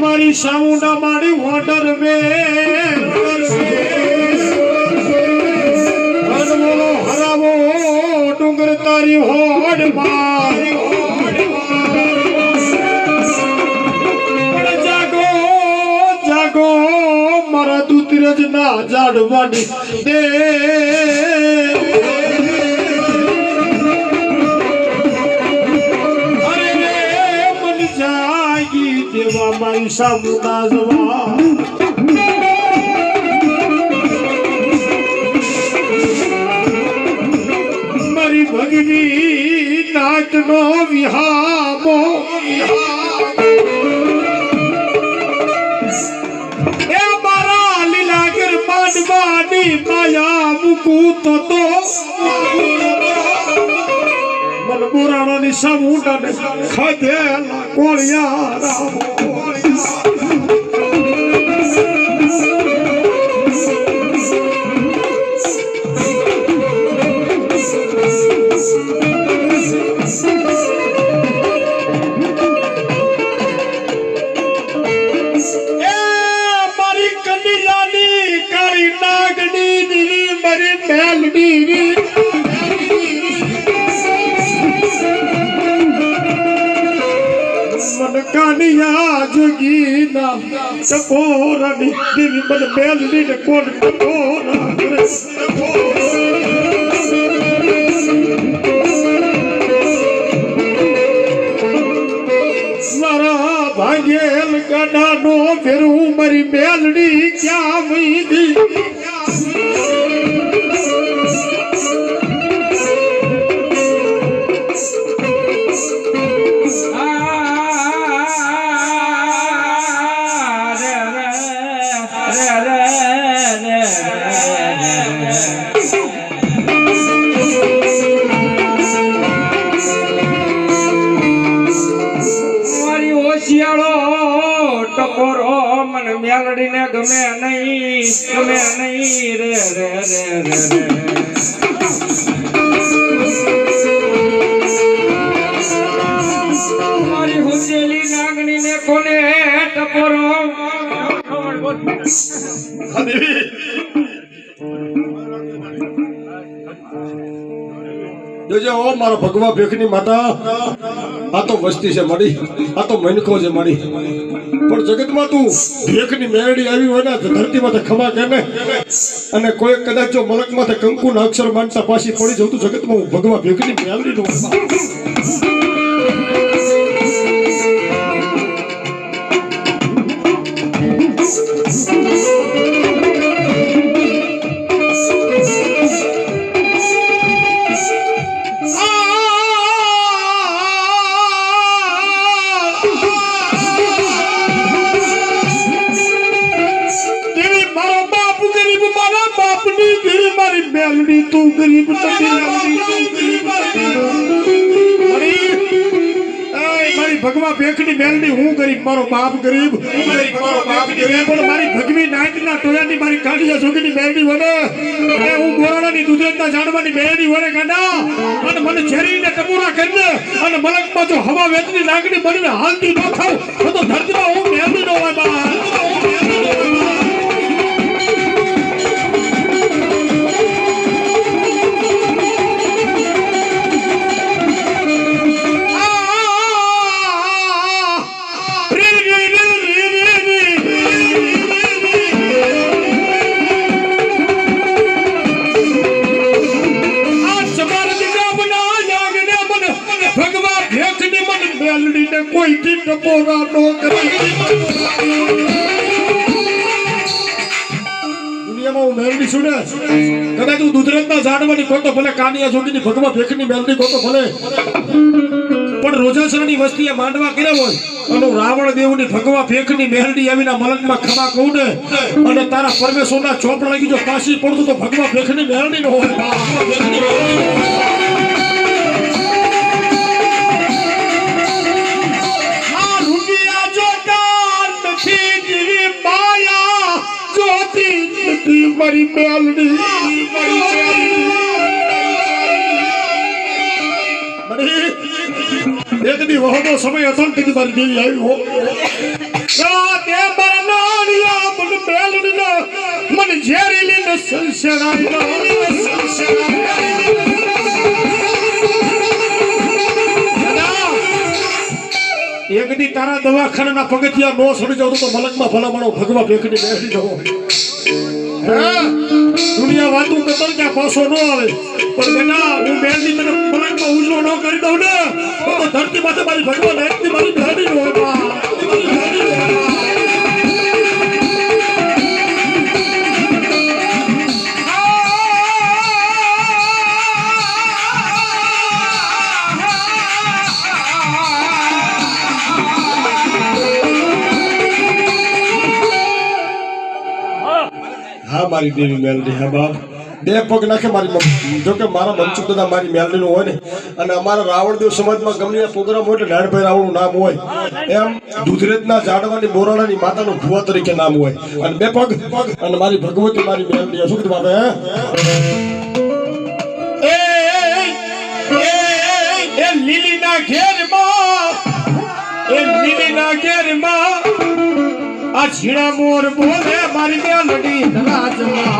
મારી સાઉન્ડા મારી વોટર મે. મારા દૂતરજ ના જાડવાની દે દેવા મારી સામુના જવા મારી ભગવી નાટનો વિહામો. એ મન બોરાણાની સામુંડાને ખાધેલા કોળિયા રામો. કાનિયા જોગી ના ટપોરાની દેવી મન મેલડી ને ટપોરા કરે મારા ભાગેલ ગડાનો ફેરું મારી મેલડી ક્યાં વીધી? મારી હોશિયાળો ટકોરો મને મેલડીને ગમે નહીં ગમે નહીં રે રે રે રે મારી નાગણીને કોને ટકોરો? જોજે ઓ મારો ભગવા ભેખની માતા. આ તો વસ્તી છે મળી આ તો મનકો છે મળી પણ જગતમાં તું ભેખની મેરડી આવી હોય ને ધરતીમાં તો ખમા કે ને? અને કોઈ કદાચ જો મલકમાં તો કંકુના અક્ષર માનતા પાછી પડી જવું તું જગતમાં હું ભગવા ભેખની મેરડી નું મારો બાપ ગરીબ મારા બાપની દેવી મારી મેલડી તું ગરીબ નથી. મારી ભગવા ભેખની મેલડી હું ગરીબ મારો બાપ ગરીબ. ગરીબ મારો બાપ ગરીબ. પણ મારી ભગવી નાઈટના ટોયાની મારી કાઢિયા છોકરીની મેલડી વડે અને હું ગોરાણાની દુધરેજના જાણવાની મેલડી વડે ગાંડા. અને મને ઝેરીને ટપુરા કરીને અને મલકમાં જો હવા વેચની નાગડી બનીને હાલતી ન થાવ તો તો ધરતીમાં હું કોઈ થી ટપોરા નો દુનિયામાં હું મેલડી ને. ભગવા ભેખની મેલડી કોતો ભલે. પણ રોજાસરાની વસ્તીએ માંડવા કર્યા હોય, અને રાવણ દેવની ભગવા ફેંકની મેલડી આવીના મલકમાં ખમા કહું ને, અને તારા પરમેશ્વરના ચોપડા લાગી જો પાછી પડતું તો નો ભગવા ફેંકની મેલડી નો હોય. હતી મારી મેલડી એક દી વહનો સમય હતો ને કીધું તારી દેવી આવી હો તે મારા નાણિયા મને મેલડી મને ઝેરીલી ને સંસરાઈ સંસરાઈ એક દી તારા દવાખાનાના પગથિયા નો સડી જાવ તો મલકમાં ભલામણો ભગવા ભેખડી બેસી જવો દુનિયા વાતું કરતો ને ત્યાં પાછો ન આવે. પણ બેટા, હું બેસી તને પલંગમાં ઉજળો ન કરી દઉં ને. તો ધરતી માથે મારી ભગવાન હેઠથી મારી બેડી નો મારી મારી દેવી મેલડી, હા બાપ. બે પગ નાખે મારી જો મારા મનસુખ દાદા મારી મેલડીનું હોય ને, અને અમારા રાવણદેવ સમાજમાં ગમે પ્રોગ્રામ હોય એટલે નાનભાઈ રાવણનું નામ હોય. એમ દૂધરેજના ઝાડવાની બોરાણાની માતાનું ભુવા તરીકે નામ હોય. અને બે પગ પગ અને મારી ભગવતી મારી મેલડી શું કીધું બાપે લીલીના ઘેરમાં, એ લીલીના ઘેરમાં આ છીણા મોર બોલે મારી મેલડી રાજમાં